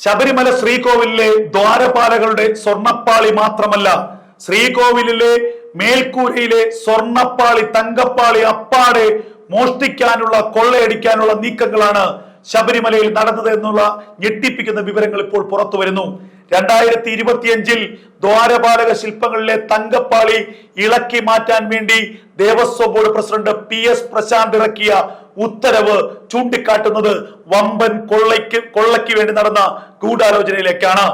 ശബരിമല ശ്രീകോവിലിലെ ദ്വാരപാലകളുടെ സ്വർണപ്പാളി മാത്രമല്ല ശ്രീകോവിലിലെ മേൽക്കൂരയിലെ സ്വർണപ്പാളി തങ്കപ്പാളി അപ്പാടെ മോഷ്ടിക്കാനുള്ള കൊള്ളയടിക്കാനുള്ള നീക്കങ്ങളാണ് ശബരിമലയിൽ നടന്നത് എന്നുള്ള ഞെട്ടിപ്പിക്കുന്ന വിവരങ്ങൾ ഇപ്പോൾ പുറത്തു വരുന്നു. രണ്ടായിരത്തി ഇരുപത്തിയഞ്ചിൽ ദ്വാരപാലക ശില്പങ്ങളിലെ തങ്കപ്പാളി ഇളക്കി മാറ്റാൻ വേണ്ടി Devaswom board president P S Prasanth ഇറക്കിയ ഉത്തരവ് ചൂണ്ടിക്കാട്ടുന്നത് വമ്പൻ കൊള്ളയ്ക്ക് കൊള്ളയ്ക്ക് വേണ്ടി നടന്ന ഗൂഢാലോചനയിലേക്കാണ്.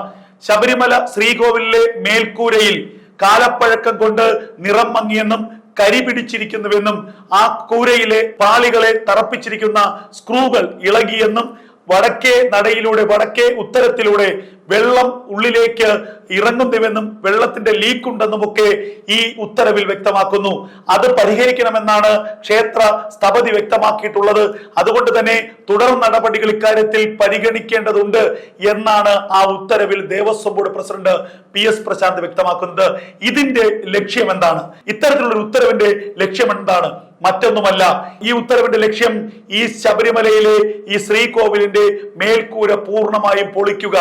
ശബരിമല ശ്രീകോവിലിലെ മേൽക്കൂരയിൽ കാലപ്പഴക്കം കൊണ്ട് നിറം മങ്ങിയെന്നും കരി പിടിച്ചിരിക്കുന്നുവെന്നും ആ കൂരയിലെ പാളികളെ തറപ്പിച്ചിരിക്കുന്ന സ്ക്രൂകൾ ഇളകിയെന്നും വടക്കേ നടയിലൂടെ വടക്കേ ഉത്തരത്തിലൂടെ വെള്ളം ഉള്ളിലേക്ക് ഇറങ്ങുന്നുവെന്നും വെള്ളത്തിന്റെ ലീക്ക് ഉണ്ടെന്നും ഒക്കെ ഈ ഉത്തരവിൽ വ്യക്തമാക്കുന്നു. അത് പരിഹരിക്കണമെന്നാണ് ക്ഷേത്ര സ്ഥപതി വ്യക്തമാക്കിയിട്ടുള്ളത്. അതുകൊണ്ട് തന്നെ തുടർ നടപടികൾ ഇക്കാര്യത്തിൽ പരിഗണിക്കേണ്ടതുണ്ട് എന്നാണ് ആ ഉത്തരവിൽ Devaswom board president P S Prasanth വ്യക്തമാക്കുന്നത്. ഇതിന്റെ ലക്ഷ്യം എന്താണ് ഇത്തരത്തിലുള്ള ഉത്തരവിന്റെ ലക്ഷ്യം എന്താണ് മറ്റൊന്നുമല്ല ഈ ഉത്തരവിന്റെ ലക്ഷ്യം ഈ ശബരിമലയിലെ ഈ ശ്രീകോവിലിന്റെ മേൽക്കൂര പൂർണമായും പൊളിക്കുക.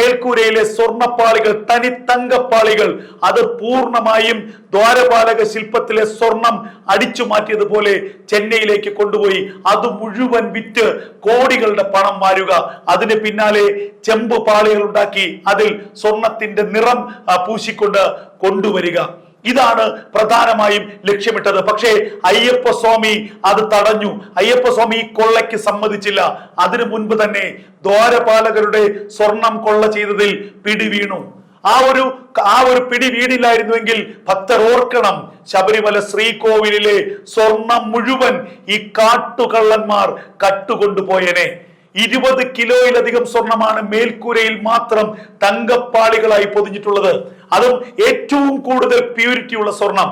മേൽക്കൂരയിലെ സ്വർണപ്പാളികൾ തനി തങ്കപ്പാളികൾ അത് പൂർണമായും ദ്വാരപാലക ശില്പത്തിലെ സ്വർണം അടിച്ചു മാറ്റിയതുപോലെ ചെന്നൈയിലേക്ക് കൊണ്ടുപോയി. അത് മുഴുവൻ വിറ്റ് കോടികളുടെ പണം മാറുക അതിന് പിന്നാലെ ചെമ്പ് പാളികൾ ഉണ്ടാക്കി അതിൽ സ്വർണത്തിന്റെ നിറം പൂശിക്കൊണ്ട് കൊണ്ടുവരിക. ഇതാണ് പ്രധാനമായും ലക്ഷ്യമിട്ടത്. പക്ഷേ അയ്യപ്പ സ്വാമി അത് തടഞ്ഞു. അയ്യപ്പ സ്വാമി കൊള്ളയ്ക്ക് സമ്മതിച്ചില്ല. അതിനു മുൻപ് തന്നെ ദ്വാരപാലകരുടെ സ്വർണം കൊള്ള ചെയ്തതിൽ പിടി വീണു. ആ ഒരു ആ ഒരു പിടി വീണില്ലായിരുന്നുവെങ്കിൽ ഭക്തർ ഓർക്കണം ശബരിമല ശ്രീകോവിലിലെ സ്വർണം മുഴുവൻ ഈ കാട്ടുകള്ളന്മാർ കട്ടുകൊണ്ടുപോയനെ. ഇരുപത് കിലോയിലധികം സ്വർണമാണ് മേൽക്കൂരയിൽ മാത്രം തങ്കപ്പാളികളായി പൊതിഞ്ഞിട്ടുള്ളത്. അതും ഏറ്റവും കൂടുതൽ പ്യൂരിറ്റി ഉള്ള സ്വർണം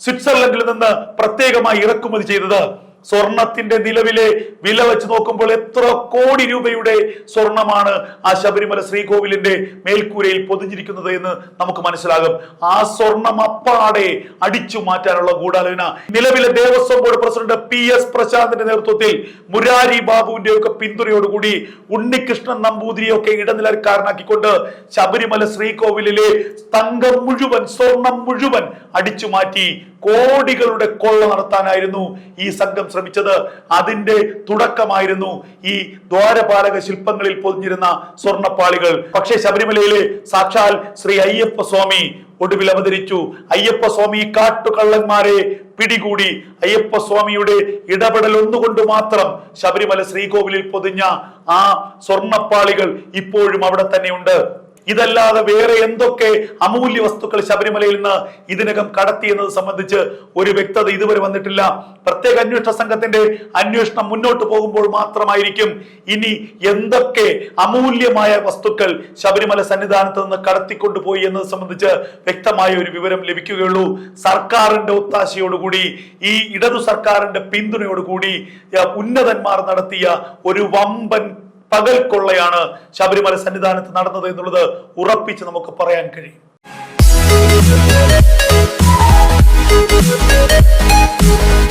സ്വിറ്റ്സർലൻഡിൽ നിന്ന് പ്രത്യേകമായി ഇറക്കുമതി ചെയ്തത് സ്വർണത്തിന്റെ നിലവിലെ വില വെച്ച് നോക്കുമ്പോൾ എത്ര കോടി രൂപയുടെ സ്വർണമാണ് ആ ശബരിമല ശ്രീകോവിലിന്റെ മേൽക്കൂരയിൽ പൊതിഞ്ഞിരിക്കുന്നത് എന്ന് നമുക്ക് മനസ്സിലാകും. ആ സ്വർണം അപ്പാടെ അടിച്ചു മാറ്റാനുള്ള ഗൂഢാലോചന. നിലവിലെ Devaswom board president P S പ്രശാന്തിന്റെ നേതൃത്വത്തിൽ മുരാരി ബാബുവിന്റെ ഒക്കെ പിന്തുണയോടുകൂടി ഉണ്ണികൃഷ്ണൻ നമ്പൂതിരിയെ ഒക്കെ ഇടനിലക്കാരനാക്കിക്കൊണ്ട് ശബരിമല ശ്രീകോവിലിലെ തങ്കം മുഴുവൻ സ്വർണം മുഴുവൻ അടിച്ചു മാറ്റി കോടികളുടെ കൊള്ള നടത്താനായിരുന്നു ഈ സംഘം ശ്രമിച്ചത്. അതിന്റെ തുടക്കമായിരുന്നു ഈ ദ്വാരപാലക ശില്പങ്ങളിൽ പൊതിഞ്ഞിരുന്ന സ്വർണപ്പാളികൾ പക്ഷേ ശബരിമലയിലെ സാക്ഷാൽ ശ്രീ അയ്യപ്പ സ്വാമി ഒടുവിൽ അവതരിച്ചു. അയ്യപ്പ സ്വാമി കാട്ടുകള്ളന്മാരെ പിടികൂടി. അയ്യപ്പ സ്വാമിയുടെ ഇടപെടൽ ഒന്നുകൊണ്ട് മാത്രം ശബരിമല ശ്രീകോവിലിൽ പൊതിഞ്ഞ ആ സ്വർണപ്പാളികൾ ഇപ്പോഴും അവിടെ തന്നെയുണ്ട്. ഇതല്ലാതെ വേറെ എന്തൊക്കെ അമൂല്യ വസ്തുക്കൾ ശബരിമലയിൽ നിന്ന് ഇതിനകം കടത്തി എന്നത് സംബന്ധിച്ച് ഒരു വ്യക്തത ഇതുവരെ വന്നിട്ടില്ല. പ്രത്യേക അന്വേഷണ സംഘത്തിന്റെ അന്വേഷണം മുന്നോട്ട് പോകുമ്പോൾ മാത്രമായിരിക്കും ഇനി എന്തൊക്കെ അമൂല്യമായ വസ്തുക്കൾ ശബരിമല സന്നിധാനത്ത് നിന്ന് കടത്തിക്കൊണ്ടുപോയി എന്നത് സംബന്ധിച്ച് വ്യക്തമായ ഒരു വിവരം ലഭിക്കുകയുള്ളൂ. സർക്കാരിന്റെ ഒത്താശയോടുകൂടി ഈ ഇടതു സർക്കാരിന്റെ പിന്തുണയോടുകൂടി ഉന്നതന്മാർ നടത്തിയ ഒരു വമ്പൻ പകൽ കൊള്ളയാണ് ശബരിമല സന്നിധാനത്ത് നടന്നത് എന്നുള്ളത് ഉറപ്പിച്ച് നമുക്ക് പറയാൻ കഴിയും Thank you.